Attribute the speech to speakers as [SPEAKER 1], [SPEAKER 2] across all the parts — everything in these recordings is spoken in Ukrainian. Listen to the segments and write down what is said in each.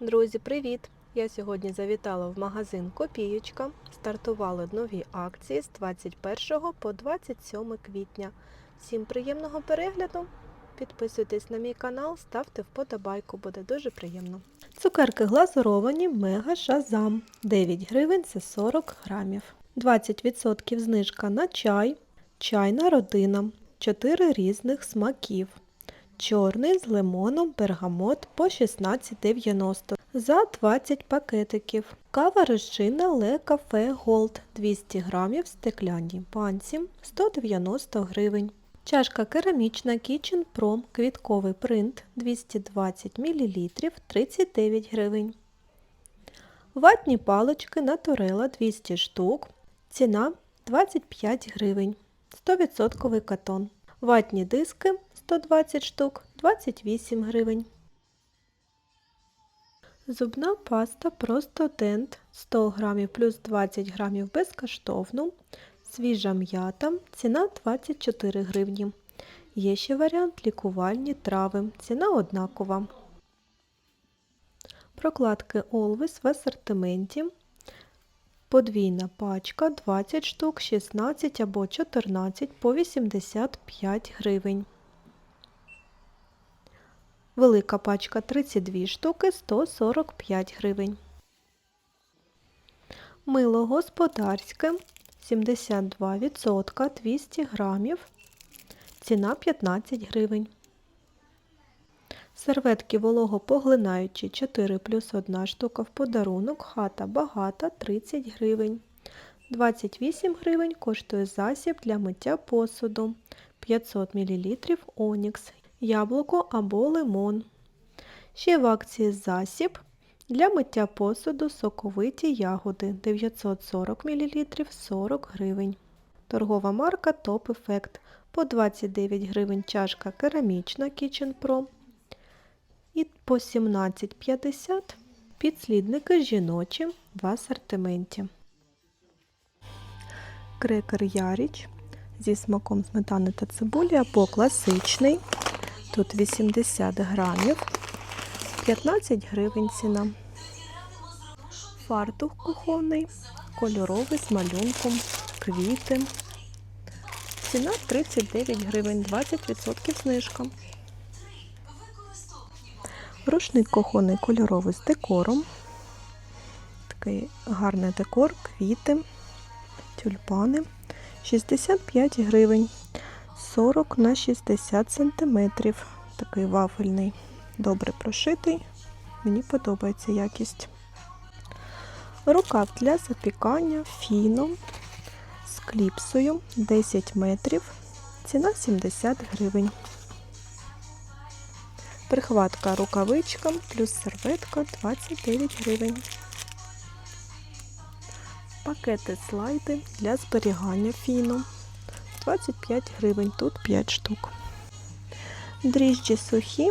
[SPEAKER 1] Друзі, привіт! Я сьогодні завітала в магазин Копієчка. Стартували нові акції з 21 по 27 квітня. Всім приємного перегляду! Підписуйтесь на мій канал, ставте вподобайку, буде дуже приємно. Цукерки глазуровані Мега Шазам. 9 гривень це 40 грамів. 20% знижка на чай. Чайна родина. 4 різних смаків. Чорний з лимоном бергамот по 16,90 за 20 пакетиків. Кава розчинна Ле Кафе Голд 200 грамів в стеклянній банці 190 гривень. Чашка керамічна Kitchen Prom квітковий принт 220 мл 39 гривень. Ватні палички Naturella 200 штук. Ціна 25 гривень. 100% катон. Ватні диски 120 штук 28 гривень. Зубна паста просто дент 100 грамів плюс 20 грамів безкоштовно. Свіжа м'ята, ціна 24 гривні. Є ще варіант лікувальні трави, ціна однакова. Прокладки Always в асортименті. Подвійна пачка 20 штук, 16 або 14 по 85 гривень. Велика пачка 32 штуки 145 гривень. Мило господарське 72% 200 грамів. Ціна 15 гривень. Серветки вологопоглинаючі 4 плюс 1 штука в подарунок. Хата багата 30 гривень. 28 гривень коштує засіб для миття посуду 500 мл Онікс, яблуко або лимон. Ще в акції засіб для миття посуду соковиті ягоди 940 мл 40 гривень. Торгова марка Top Effect по 29 гривень чашка керамічна Kitchen Pro і по 17,50 підслідники жіночі в асортименті. Крекер Яріч зі смаком сметани та цибулі або класичний. Тут 80 грамів, 15 гривень ціна. Фартух кухонний, кольоровий з малюнком, квіти. Ціна 39 гривень, 20% знижка. Рушник кухонний кольоровий з декором. Такий гарний декор, квіти, тюльпани. 65 гривень, 40 на 60 сантиметрів. Такий вафельний, добре прошитий. Мені подобається якість. Рукав для запікання фіном з кліпсою 10 метрів. Ціна 70 гривень. Прихватка рукавичка плюс серветка 29 гривень. Пакети слайди для зберігання фіну 25 гривень, тут 5 штук. Дріжджі сухі,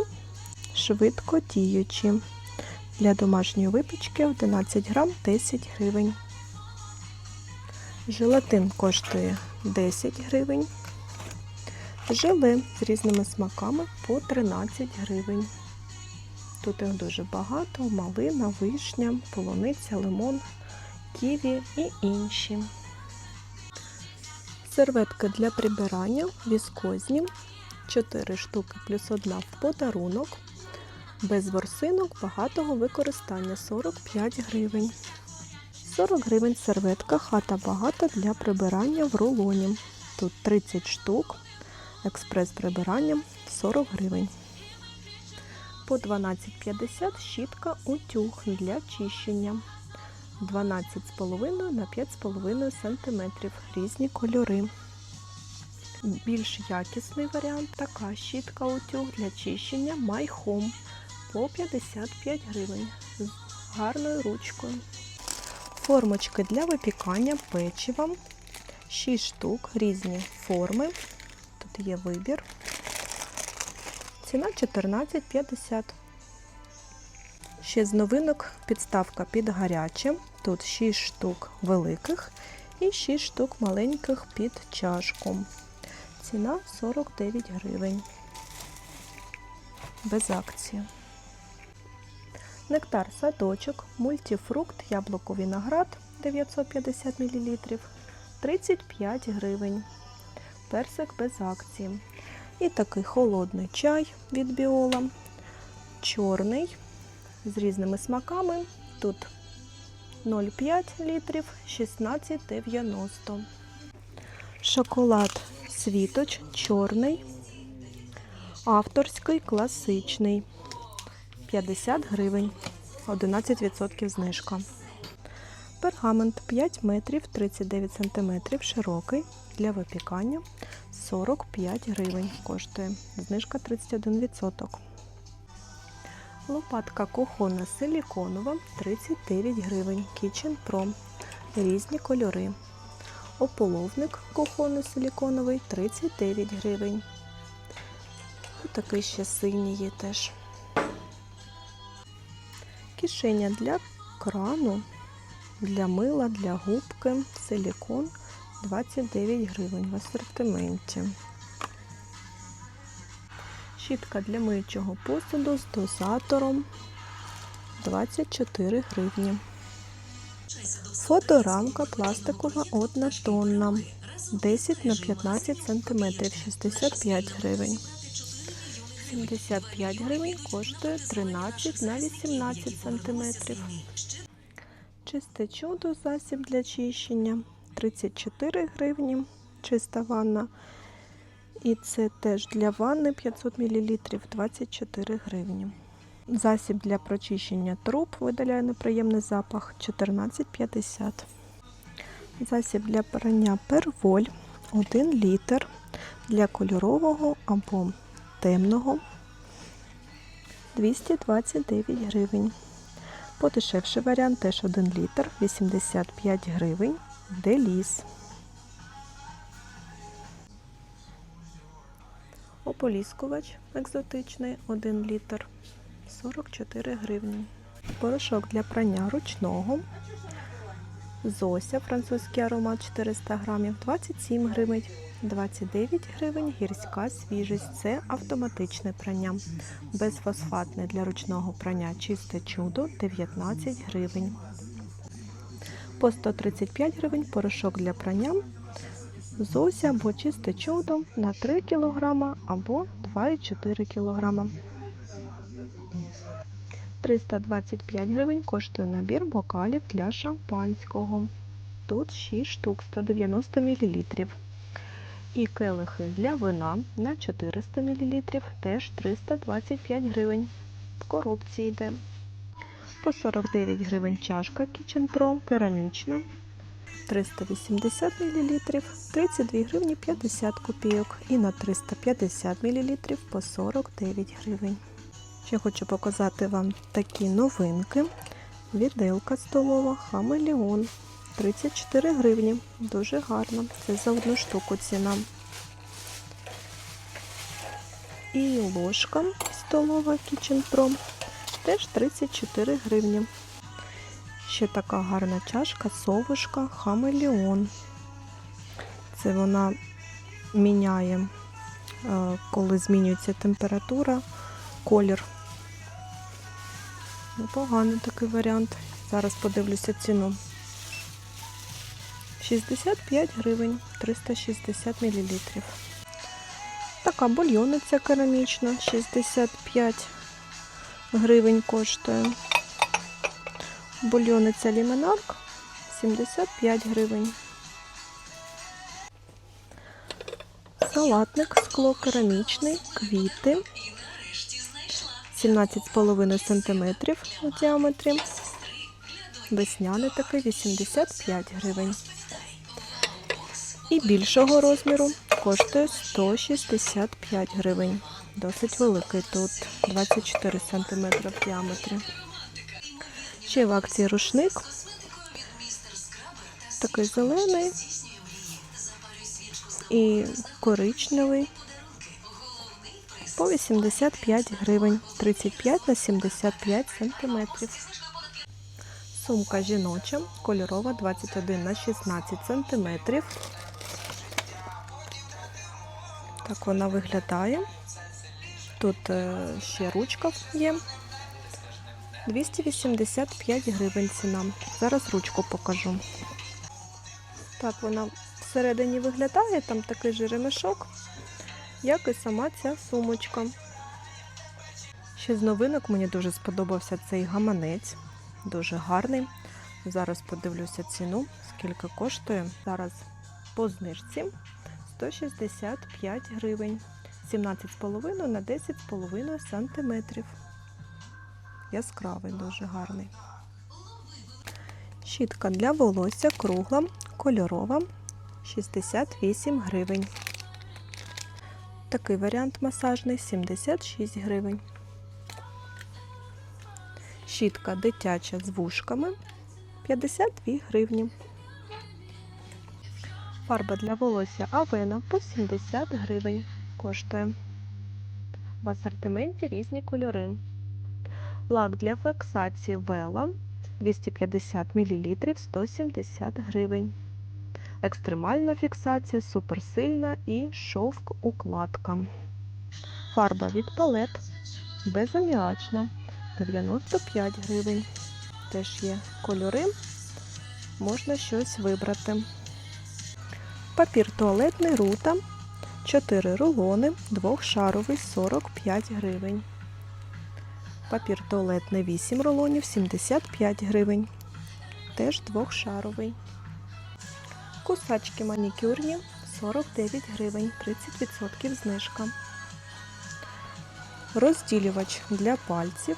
[SPEAKER 1] швидко діючі. Для домашньої випічки 11 грам 10 гривень. Желатин коштує 10 гривень. Желе з різними смаками по 13 гривень. Тут їх дуже багато: малина, вишня, полуниця, лимон, ківі і інші. Серветки для прибирання віскозні 4 штуки плюс 1 в подарунок. Без ворсинок багатого використання 45 гривень. 40 гривень серветка хата багата для прибирання в рулоні. Тут 30 штук. Експрес прибирання 40 гривень. По 12,50 щітка утюг для чищення. 12,5 на 5,5 см. Різні кольори. Більш якісний варіант така щітка утюг для чищення My Home по 55 гривень з гарною ручкою. Формочки для випікання печива. 6 штук, різні форми. Тут є вибір. Ціна 14,50. Ще з новинок підставка під гаряче. Тут 6 штук великих і 6 штук маленьких під чашку. Ціна 49 гривень. Без акції. Нектар садочок, мультифрукт, яблуко виноград 950 мл 35 гривень. Персик без акції. І такий холодний чай від біола. Чорний з різними смаками. Тут 0,5 літрів 16,90. Шоколад світоч чорний. Авторський класичний. 50 гривень. 11% знижка. Пергамент 5 метрів 39 сантиметрів широкий для випікання 45 гривень коштує. Знижка 31%. Лопатка кухонна силіконова 39 гривень. Kitchen Pro. Різні кольори. Ополовник кухонний силіконовий 39 гривень. І такий ще синій є теж. Кишеня для крану, для мила, для губки, силікон 29 гривень в асортименті. Щітка для миючого посуду з дозатором 24 гривні. Фоторамка пластикова однотонна 10 на 15 см 65 гривень. 75 гривень коштує 13 на 18 см. Чисте чудо засіб для чищення 34 гривні. Чиста ванна. І це теж для ванни 500 мл 24 гривні. Засіб для прочищення труб видаляє неприємний запах 14,50. Засіб для прання перволь 1 літр для кольорового або темного 229 гривень. Подешевший варіант теж 1 літр 85 гривень. Деліс. Ополіскувач екзотичний 1 літр 44 гривні. Порошок для прання ручного. Зося, французький аромат 400 грамів, 27 гривень, 29 гривень гірська свіжість. Це автоматичне прання. Безфосфатне для ручного прання чисте чудо 19 гривень. По 135 гривень порошок для прання. Зося або чисте чудо на 3 кг або 2,4 кг. 325 гривень коштує набір бокалів для шампанського. Тут 6 штук 190 мл. І келихи для вина на 400 мл теж 325 гривень. В коробці йде. По 49 гривень чашка Kitchen Pro керамічна. 380 мл 32 гривні 50 копійок. І на 350 мл по 49 гривень. Ще хочу показати вам такі новинки. Віделка столова Хамелеон 34 гривні. Дуже гарно. Це за одну штуку ціна. І ложка столова Kitchen Pro теж 34 гривні. Ще така гарна чашка, совушка Хамелеон. Це вона міняє, е, коли змінюється температура, колір. Непоганий такий варіант. Зараз подивлюся ціну. 65 гривень, 360 мл. Така бульйониця керамічна, 65 гривень коштує. Бульйониця лімонарк 75 гривень. Салатник скло керамічний, квіти 17,5 см у діаметрі. Весняний такий 85 гривень. І більшого розміру коштує 165 гривень. Досить великий тут 24 см в діаметрі. Ще в акції рушник. Такий зелений і коричневий. По 85 гривень, 35 на 75 сантиметрів. Сумка жіноча, кольорова 21 на 16 сантиметрів. Так вона виглядає. Тут е, ще ручка є 285 гривень ціна. Зараз ручку покажу. Так вона всередині виглядає, там такий же ремешок, як і сама ця сумочка. Ще з новинок мені дуже сподобався цей гаманець. Дуже гарний. Зараз подивлюся ціну, скільки коштує. Зараз по знижці 165 гривень. 17,5 на 10,5 сантиметрів. Яскравий, дуже гарний. Щітка для волосся кругла, кольорова 68 гривень. Такий варіант масажний 76 гривень. Щітка дитяча з вушками 52 гривні. Фарба для волосся Авена по 70 гривень коштує. В асортименті різні кольори. Лак для фіксації Вела 250 мл 170 гривень. Екстремальна фіксація, суперсильна і шовк укладка. Фарба від палет безаміачна 95 гривень. Теж є кольори, можна щось вибрати. Папір туалетний рута 4 рулони, двохшаровий 45 гривень. Папір туалетний 8 рулонів 75 гривень. Теж двохшаровий. Кусачки манікюрні 49 гривень, 30% знижка. Розділювач для пальців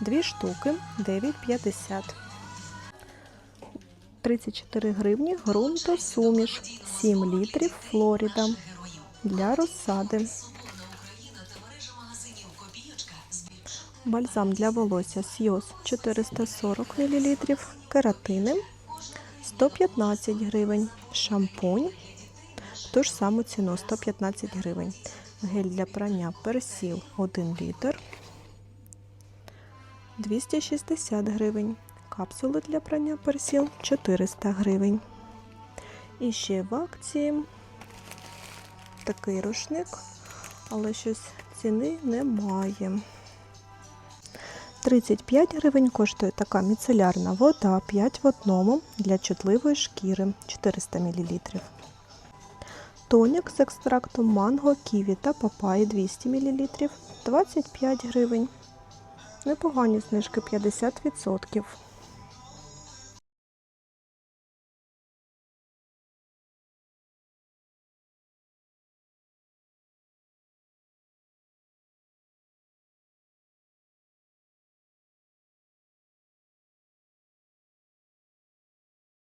[SPEAKER 1] 2 штуки 9,50. 34 гривні ґрунтосуміш 7 літрів Флоріда для розсади. Бальзам для волосся Сйоз 440 мл, кератини 115 гривень, шампунь ту ж саму ціну 115 гривень. Гель для прання персіл 1 літр 260 гривень. Капсули для прання персіл 400 гривень. І ще в акції такий рушник, але щось ціни немає. 35 гривень коштує така міцелярна вода 5 в одному для чутливої шкіри 400 мл. Тонік з екстрактом манго, ківі та папаї 200 мл 25 гривень. Непогані знижки 50%.